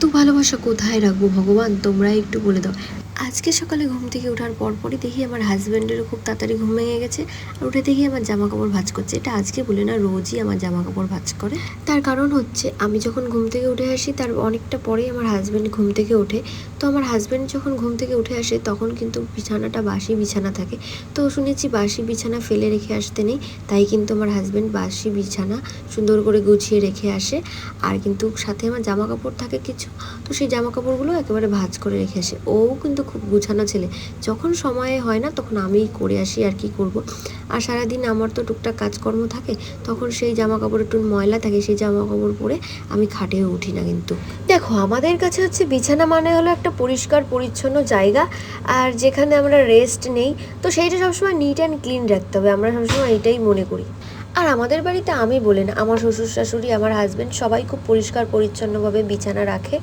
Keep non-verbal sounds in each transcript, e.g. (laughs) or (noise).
এত ভালোবাসা কোথায় রাখব ভগবান? তোমরা একটু বলে দাও। আজকে সকালে ঘুম থেকে ওঠার পরপরই দেখি আমার হাজব্যান্ডেরও খুব তাড়াতাড়ি ঘুম ভেঙে গেছে আর উঠে দেখি আমার জামা কাপড় ভাঁজ করছে। এটা আজকে বলে না, রোজই আমার জামা কাপড় ভাঁজ করে। তার কারণ হচ্ছে, আমি যখন ঘুম থেকে উঠে আসি, তার অনেকটা পরেই আমার হাজব্যান্ড ঘুম থেকে ওঠে। তো আমার হাজব্যান্ড যখন ঘুম থেকে উঠে আসে, তখন কিন্তু বিছানাটা বাসি বিছানা থাকে। তো শুনেছি বাসি বিছানা ফেলে রেখে আসতে নেই, তাই কিন্তু আমার হাজব্যান্ড বাসি বিছানা সুন্দর করে গুছিয়ে রেখে আসে। আর কিন্তু সাথে আমার জামা কাপড় থাকে কিছু। তো সেই জামা কাপড়গুলো একেবারে ভাঁজ করে রেখে আসে। ও কিন্তু খুব গুছানো ছেলে। যখন সময়ে হয় না, তখন আমিই করে আসি আর কি করব। আর সারাদিন আমার তো টুকটাক কাজকর্ম থাকে, তখন সেই জামা কাপড় একটু ময়লা থাকে, সেই জামা কাপড় পরে আমি খাটেও উঠি না কিন্তু। দেখো, আমাদের কাছে হচ্ছে বিছানা মানে হলো একটা পরিষ্কার, পরিচ্ছন্ন জায়গা। আর যেখানে আমরা রেস্ট নেই, তো সেইটা সবসময় নিট অ্যান্ড ক্লিন রাখতে হবে। আমরা সবসময় এটাই মনে করি। আর আমাদের বাড়িতে আমি বলি না, আমার শ্বশুর শাশুড়ি, আমার হাজব্যান্ড সবাই খুব পরিষ্কার, পরিচ্ছন্নভাবে বিছানা রাখে।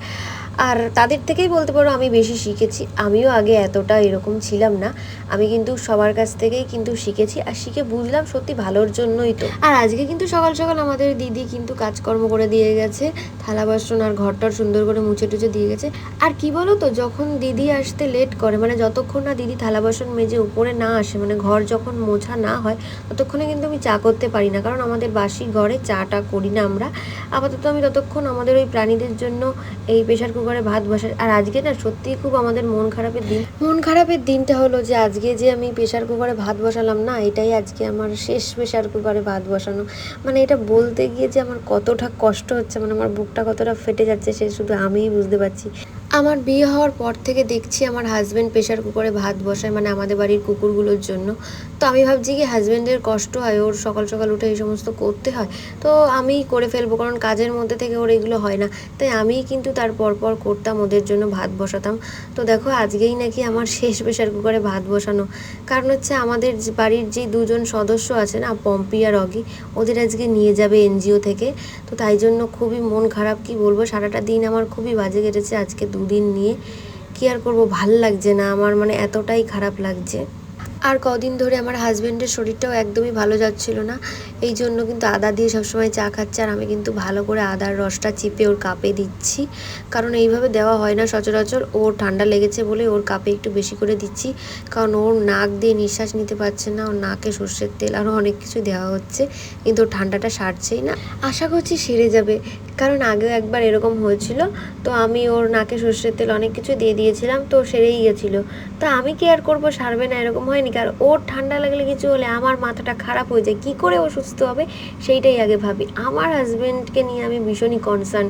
আর তাদের থেকেই বলতে পারো আমি বেশি শিখেছি। আমিও আগে এতটা এরকম ছিলাম না। আমি কিন্তু সবার কাছ থেকেই কিন্তু শিখেছি আর শিখে বুঝলাম সত্যি ভালোর জন্যই তো। আর আজকে কিন্তু সকাল সকাল আমাদের দিদি কিন্তু কাজকর্ম করে দিয়ে গেছে, থালা বাসন আর ঘরটার সুন্দর করে মুছে টুছে দিয়ে গেছে। আর কি বলো তো যখন দিদি আসতে লেট করে মানে যতক্ষণ না দিদি থালা বাসন মেজে উপরে না আসে মানে ঘর যখন মোছা না হয়, ততক্ষণে কিন্তু আমি চা করতে পারি না। কারণ আমাদের বাসি ঘরে চাটা করি না আমরা। আপাতত আমি ততক্ষণ আমাদের ওই প্রাণীদের জন্য এই প্রেশার কুকারে ভাত বসাই আর আজকে না সত্যিই খুব আমাদের মন খারাপের দিন। মন খারাপের দিনটা হলো যে আজকে যে আমি প্রেশার কুকারে ভাত বসালাম না, এটাই আজকে আমার শেষ প্রেশার কুকারে ভাত বসানো। মানে এটা বলতে গিয়ে যে আমার কতটা কষ্ট হচ্ছে মানে আমার বুকটা কতটা ফেটে যাচ্ছে সে শুধু আমিই বুঝতে পারছি। আমার বিয়ে হওয়ার পর থেকে দেখছি আমার হাজব্যান্ড প্রেশার কুকারে ভাত বসায় মানে আমাদের বাড়ির কুকুরগুলোর জন্য। তো আমি ভাবছি কি হাজব্যান্ডের কষ্ট হয়, ওর সকাল সকাল উঠে এই সমস্ত করতে হয়। তো আমিই করে ফেলব, কারণ কাজের মধ্যে থেকে ওর এগুলো হয় না। তাই আমিই কিন্তু তার পরপর করতাম, ওদের জন্য ভাত বসাতাম। তো দেখো, আজকেই নাকি আমার শেষ প্রেশার কুকারে ভাত বসানো। কারণ হচ্ছে আমাদের বাড়ির যে দুজন সদস্য আছে না, পম্পি আর অগি, ওদের আজকে নিয়ে যাবে এনজিও থেকে। তো তাই জন্য খুবই মন খারাপ, কি বলব, সারাটা দিন আমার খুবই বাজে কেটেছে। আজকে দুদিন নিয়ে কি আর করব, ভালো লাগছে না, আমার মানে এতটাই খারাপ লাগছে। আর কদিন ধরে আমার হাজব্যান্ডের শরীরটাও একদমই ভালো যাচ্ছিল না। এই জন্য কিন্তু আদা দিয়ে সবসময় চা খাচ্ছে আর আমি কিন্তু ভালো করে আদার রসটা চিপে ওর কাপে দিচ্ছি। কারণ এইভাবে দেওয়া হয় না সচরাচর। ওর ঠান্ডা লেগেছে বলে ওর কাপে একটু বেশি করে দিচ্ছি। কারণ ওর নাক দিয়ে নিঃশ্বাস নিতে পারছে না, ওর নাকে সর্ষের তেল আরও অনেক কিছু দেওয়া হচ্ছে। কিন্তু ওর ঠান্ডাটা সারছেই না। আশা করছি সেরে যাবে। কারণ আগেও একবার এরকম হয়েছিল, তো আমি ওর নাকে সর্ষের তেল অনেক কিছু দিয়ে দিয়েছিলাম, তো সেরেই গেছিল। তো আমি কি আর করব, সারবে না, এরকম হয়নি। কারণ ওর ঠান্ডা লাগলে কিছু হলে আমার মাথাটা খারাপ হয়ে যায়, কী করে ও সুস্থ হবে? সেইটাই আগে ভাবি। আমার হাজব্যান্ডকে নিয়ে আমি ভীষণই কনসার্ন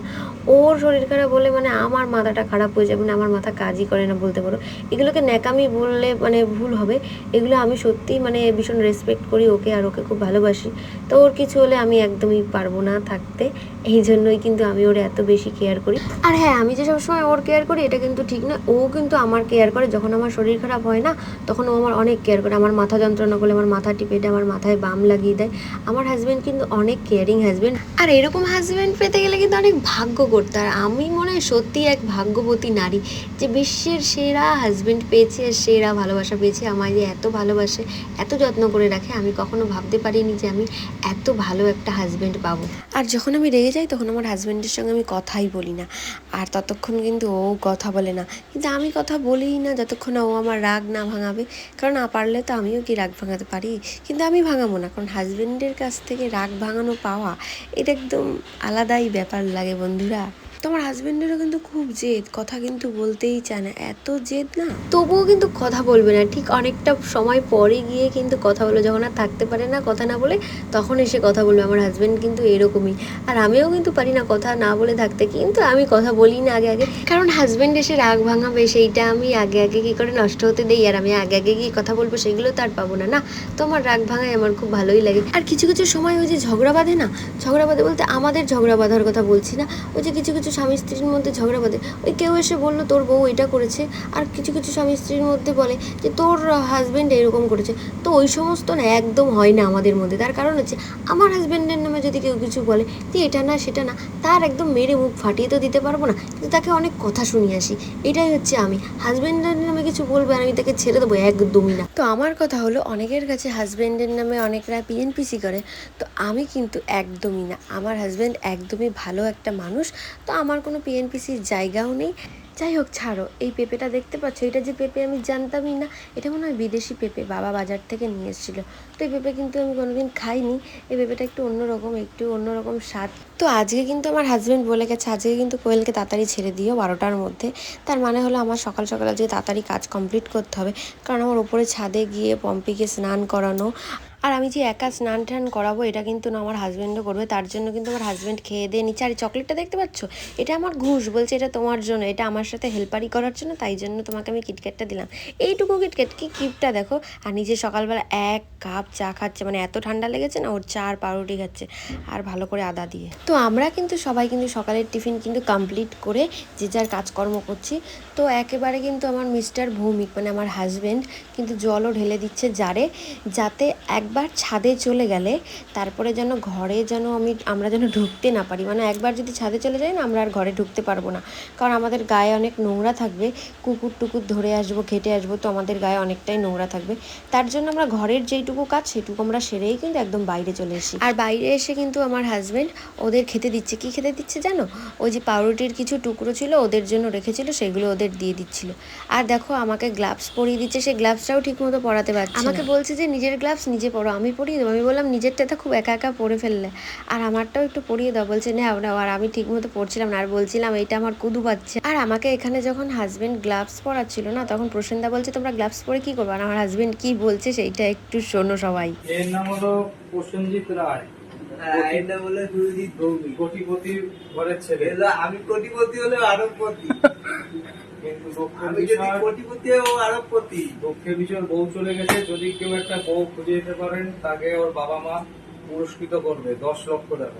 ওর শরীর খারাপ বলে মানে আমার মাথাটা খারাপ হয়ে যাবে মানে আমার মাথা কাজই করে না বলতে পারো। এগুলোকে ন্যাকামি বললে মানে ভুল হবে। এগুলো আমি সত্যিই মানে ভীষণ রেসপেক্ট করি ওকে আর ওকে খুব ভালোবাসি। তো ওর কিছু হলে আমি একদমই পারব না থাকতে। এই জন্যই কিন্তু আমি ওর এত বেশি কেয়ার করি। আর হ্যাঁ আমি যে সবসময় ওর কেয়ার করি, এটা কিন্তু ঠিক না ও কিন্তু আমার কেয়ার করে। যখন আমার শরীর খারাপ হয় না, তখন ও আমার অনেক কেয়ার করে। আমার মাথা যন্ত্রণা করলে আমার মাথা টিপে দেয়, আমার মাথায় বাম লাগিয়ে দেয়। আমার হাজব্যান্ড কিন্তু অনেক কেয়ারিং হাজব্যান্ড আর এরকম হাজব্যান্ড পেতে গেলে কিন্তু অনেক ভাগ্য করতে। আর আমি মনে হয় সত্যি এক ভাগ্যবতী নারী যে বিশ্বের সেরা হাজব্যান্ড পেয়েছে আর সেরা ভালোবাসা পেয়েছে, আমায় যে এত ভালোবাসে, এত যত্ন করে রাখে, আমি কখনো ভাবতে পারিনি যে আমি এত ভালো একটা হাজব্যান্ড পাবো। আর যখন আমি রেগে যাই, তখন আমার হাজব্যান্ডের সঙ্গে আমি কথাই বলি না। আর ততক্ষণ কিন্তু ও কথা বলে না। কিন্তু আমি কথা বলিই না যতক্ষণ না ও আমার রাগ না ভাঙাবে। কারণ না পারলে তো আমিও কি রাগ ভাঙাতে পারি? কিন্তু আমি ভাঙাবো না। কারণ হাজব্যান্ডের কাছ থেকে রাগ ভাঙানো পাওয়া, এটা একদম আলাদাই ব্যাপার লাগে বন্ধুরা। তোমার হাজবেন্ডেরও কিন্তু খুব জেদ, কথা কিন্তু বলতেই চায় না, এত জেদ না? তবুও কিন্তু কথা বলবে না, ঠিক অনেকটা সময় পরে গিয়ে কিন্তু কথা বলে যখন আর থাকতে পারে না কথা না বলে, তখন এসে কথা বলবে, আমার হাজবেন্ড কিন্তু এরকমই। আর আমিও কিন্তু পারি না কথা না বলে থাকতে, কিন্তু আমি কথা বলি না আগে আগে। কারণ হাজবেন্ড এসে রাগ ভাঙাবে, সেইটা আমি আগে আগে কি করে নষ্ট হতে দেই, আর আমি আগে আগে গিয়ে কথা বলব, সেগুলো তার পাবো না না? তোমার রাগ ভাঙায় আমার খুব ভালোই লাগে। আর কিছু কিছু সময় ওই যে ঝগড়া বাঁধে না, ঝগড়া বাঁধে বলতে আমাদের ঝগড়া বাঁধার কথা বলছি না, ওই যে কিছু কিছু স্বামী স্ত্রীর মধ্যে ঝগড়া বাঁধে। ওই কেউ এসে বলল, তোর বউ এটা করেছে। আর কিছু কিছু স্বামী স্ত্রীর মধ্যে বলে যে, তোর হাজব্যান্ড এরকম করেছে। তো ওই সমস্ত না একদম হয় না আমাদের মধ্যে। তার কারণ হচ্ছে, আমার হাজব্যান্ডের নামে যদি কেউ কিছু বলে যে এটা না, সেটা না, তার একদম মেরে মুখ ফাটিয়ে তো দিতে পারব না। কিন্তু তাকে অনেক কথা শুনিয়ে আসি। এটাই হচ্ছে আমি। হাজব্যান্ডের নামে কিছু বলবে আর আমি তাকে ছেড়ে দেবো একদমই না। তো আমার কথা হলো, অনেকের কাছে হাজব্যান্ডের নামে অনেকরা পিএনপিসি করে। তো আমি কিন্তু একদমই না। আমার হাজব্যান্ড একদমই ভালো একটা মানুষ। তো আমার কোনো পিএনপিসির জায়গাও নেই। যাই হোক, ছাড়ো, এই পেঁপেটা দেখতে পাচ্ছ? এটা যে পেঁপে আমি জানতামই না, এটা মনে হয় বিদেশি পেঁপে, বাবা বাজার থেকে নিয়ে এসেছিল। তো এই পেঁপে কিন্তু আমি কোনোদিন খাইনি, এই পেঁপেটা একটু অন্যরকম একটু অন্যরকম স্বাদ। তো আজকে কিন্তু আমার হাজব্যান্ড বলে গেছে, আজকে কিন্তু কোয়েলকে তাড়াতাড়ি ছেড়ে দিও বারোটার মধ্যে। তার মানে হলো আমার সকাল সকাল আজকে তাড়াতাড়ি কাজ কমপ্লিট করতে হবে, কারণ আমার ওপরে ছাদে গিয়ে পম্পিকে স্নান করানো আর আমি যে একা স্নান টান করাবো, এটা কিন্তু না আমার হাজব্যান্ডও করবে। তার জন্য কিন্তু আমার হাজব্যান্ড খেয়ে দিয়ে নিচ্ছে। আর চকলেটটা দেখতে পাচ্ছ? এটা আমার ঘুষ। বলছে এটা তোমার জন্য। এটা আমার সাথে হেল্পারি করার জন্য, তাই জন্য তোমাকে আমি কিটক্যাটটা দিলাম। এইটুকু কিটক্যাট কি কিপটা দেখো। আর নিজে সকালবেলা এক কাপ চা খাচ্ছে। মানে এত ঠান্ডা লেগেছে না, ওর চা আর পাউরুটি খাচ্ছে। আর ভালো করে আদা দিয়ে। তো আমরা কিন্তু সবাই কিন্তু সকালের টিফিন কিন্তু কমপ্লিট করে যে যার কাজকর্ম করছি। তো একেবারে কিন্তু আমার মিস্টার ভৌমিক মানে আমার হাজব্যান্ড কিন্তু জলও ঢেলে দিচ্ছে জারে, যাতে একবার ছাদে চলে গেলে তারপরে যেন ঘরে যেন আমি আমরা যেন ঢুকতে না পারি। মানে একবার যদি ছাদে চলে যাই না আমরা আর ঘরে ঢুকতে পারব না। কারণ আমাদের গায়ে অনেক নোংরা থাকবে। কুকুর টুকুর ধরে আসব ঘেটে আসব তো আমাদের গায়ে অনেকটাই নোংরা থাকবে। তার জন্য আমরা ঘরের যেইটুকু কাজ সেটুকু আমরা সেরেই কিন্তু একদম বাইরে চলে এসি আর বাইরে এসে কিন্তু আমার হাজব্যান্ড ওদের খেতে দিচ্ছে। কি খেতে দিচ্ছে জানো? ওই যে পাউরুটির কিছু টুকরো ছিল ওদের জন্য রেখেছিল সেগুলো ওদের দিয়ে দিচ্ছিল। আর দেখো আমাকে গ্লাভস পরিয়ে দিচ্ছে। সেই গ্লাভসটাও ঠিক মতো পরাতে পারছে আমাকে বলছে যে নিজের গ্লাভস নিজে পরো আমি পড়িয়ে দেবো। আমি বললাম নিজেরটা তো খুব একা একা পড়ে ফেললে। আর আমারটাও একটু পড়িয়ে দাও। বলছে না নাও। আর আমি ঠিক মতো পরছিলাম না। আর বলছিলাম এইটা আমার কুদু পাচ্ছে আর আমাকে এখানে যখন হাজব্যান্ড গ্লাভস পরাচ্ছিল না তখন প্রসেনদা বলছে তোমরা গ্লাভস পরে কি করব? আর আমার হাজব্যান্ড কি বলছে সেইটা একটু শোনো সবাই। এর নাম হলো প্রসেনজিৎ রায়। হ্যাঁ, আমি কোটিপতি হলে আরবপতি কিন্তু (laughs) বউ চলে গেছে যদি কেউ একটা বউ খুঁজে দিতে পারেন তাকে ওর বাবা মা পুরস্কৃত করবে দশ লক্ষ টাকা।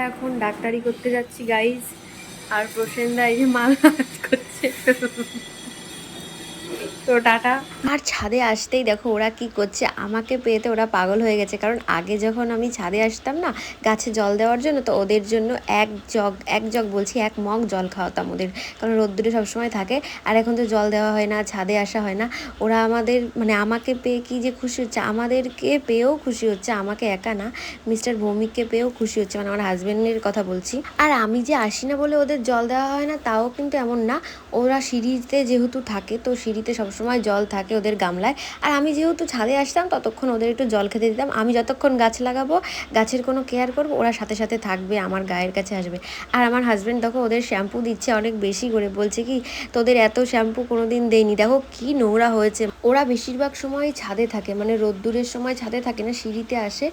এখন ডাক্তারি করতে যাচ্ছি গাইজ আর প্রসেনদা এই যে মাল করছে। তো টাটা। আর ছাদে আসতেই দেখো ওরা কি করছে, আমাকে পেয়েতে ওরা পাগল হয়ে গেছে। কারণ আগে যখন আমি ছাদে আসতাম না, গাছে জল দেওয়ার জন্য তো ওদের জন্য এক জগ এক জগ বলছি, এক মগ জল খাওয়াতাম ওদের। কারণ রোদ্দুরে সবসময় থাকে, আর এখন তো জল দেওয়া হয় না, ছাদে আসা হয় না। ওরা আমাদের মানে আমাকে পেয়ে কি যে খুশি হচ্ছে, আমাদেরকে পেয়েও খুশি হচ্ছে, আমাকে একা না, মিস্টার ভৌমিককে পেয়েও খুশি হচ্ছে মানে আমার হাজব্যান্ডের কথা বলছি। আর আমি যে আসি না বলে ওদের জল দেওয়া হয় না, তাও কিন্তু এমন না। ওরা সিঁড়িতে যেহেতু থাকে, তো সিঁড়িতে সবসময় জল থাকে ওদের গামলায়। আর আমি যেহেতু ছাদে আসতাম, ততক্ষণ ওদের একটু জল খেতে দিতাম। আমি যতক্ষণ গাছ লাগাবো, গাছের কোনো কেয়ার করব, ওরা সাথে সাথে থাকবে, আমার গায়ের কাছে আসবে। আর আমার হাজব্যান্ড দেখো, ওদের শ্যাম্পু দিচ্ছে অনেক বেশি করে। বলছে কি, তোদের এত শ্যাম্পু কোনো দিন দেয়নি দেখো কি নোংরা হয়েছে। ওরা বেশিরভাগ সময় ছাদে থাকে মানে রোদ্দুরের সময় ছাদে থাকে না, সিঁড়িতে আসে।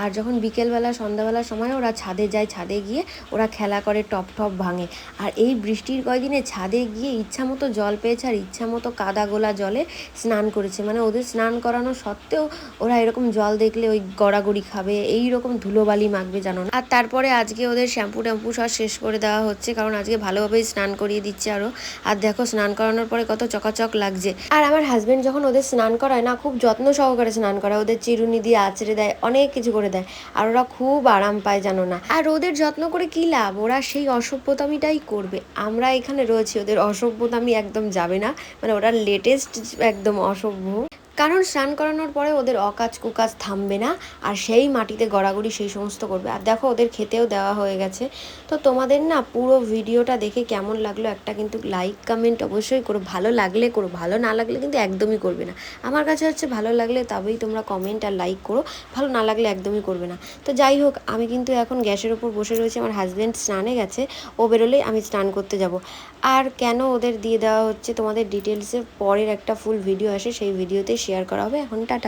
আর যখন বিকেলবেলা, সন্ধ্যাবেলার সময় ওরা ছাদে যায়, ছাদে গিয়ে ওরা খেলা করে, টপ টপ ভাঙে। আর এই বৃষ্টির কয়দিনে ছাদে গিয়ে ইচ্ছা মতো জল পেয়েছে, আর ইচ্ছা মতো কাদা গোলা জলে স্নান করেছে। মানে ওদের স্নান করানো সত্ত্বেও ওরা এরকম জল দেখলে ওই গড়াগড়ি খাবে এই রকম ধুলোবালি মাখবে জানো না। আর তারপরে আজকে ওদের শ্যাম্পু ট্যাম্পু সব শেষ করে দেওয়া হচ্ছে, কারণ আজকে ভালোভাবেই স্নান করিয়ে দিচ্ছে আরও আর দেখো স্নান করানোর পরে কত চকাচক লাগছে। আর আমার হাজবেন্ড যখন ওদের স্নান করায় না, খুব যত্ন সহকারে স্নান করায়, ওদের চিরুনি দিয়ে আঁচড়ে দেয়, অনেক কিছু করে দেয়, আর ওরা খুব আরাম পায় জানো না। আর ওদের যত্ন করে কি লাভ? ওরা সেই অসভ্যতামিটাই করবে। আমরা এখানে রয়েছি, ওদের অসভ্যতামি একদম যাবে না। মানে ওরা লেটেস্ট একদম অসভ্য কারণ স্নান করানোর পরে ওদের অকাজ কুকাজ থামবে না, আর সেই মাটিতে গড়াগড়ি সেই সমস্ত করবে। আর দেখো, ওদের খেতেও দেওয়া হয়ে গেছে। তো তোমাদের না পুরো ভিডিওটা দেখে কেমন লাগল একটা কিন্তু লাইক কমেন্ট অবশ্যই করো। ভালো লাগলে করো, ভালো না লাগলে কিন্তু একদমই করবে না। আমার কাছে হচ্ছে ভালো লাগলে তবেই তোমরা কমেন্ট আর লাইক করো, ভালো না লাগলে একদমই করবে না। তো যাই হোক, আমি কিন্তু এখন গ্যাসের ওপর বসে রয়েছি, আমার হাজব্যান্ড স্নানে গেছে, ও বেরোলেই আমি স্নান করতে যাব। আর কেন ওদের দিয়ে দেওয়া হচ্ছে তোমাদের ডিটেলসে পরের একটা ফুল ভিডিও আসে, সেই ভিডিওতে শেয়ার করা হবে। এখন টাটা।